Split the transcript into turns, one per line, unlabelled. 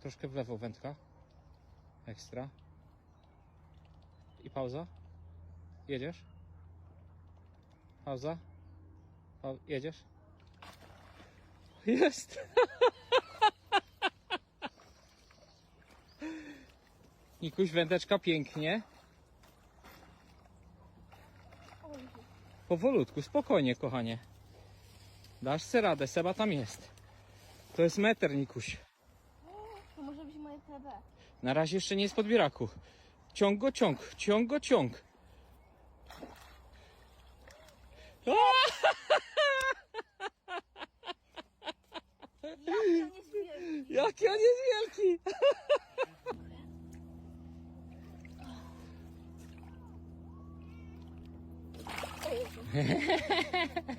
Troszkę w lewo wędka. Ekstra. I pauza. Jedziesz. Pauza. Pau- jedziesz. Jest. Nikuś, wędeczka pięknie. Powolutku, spokojnie, kochanie. Dasz se radę, Seba tam jest. To jest meter, Nikuś.
Moje PB.
Na razie jeszcze nie jest pod bieraku. Ciąg go, ciąg, ciąg go, ciąg. A!
Ja nie śmieję.
Jaki on jest wielki!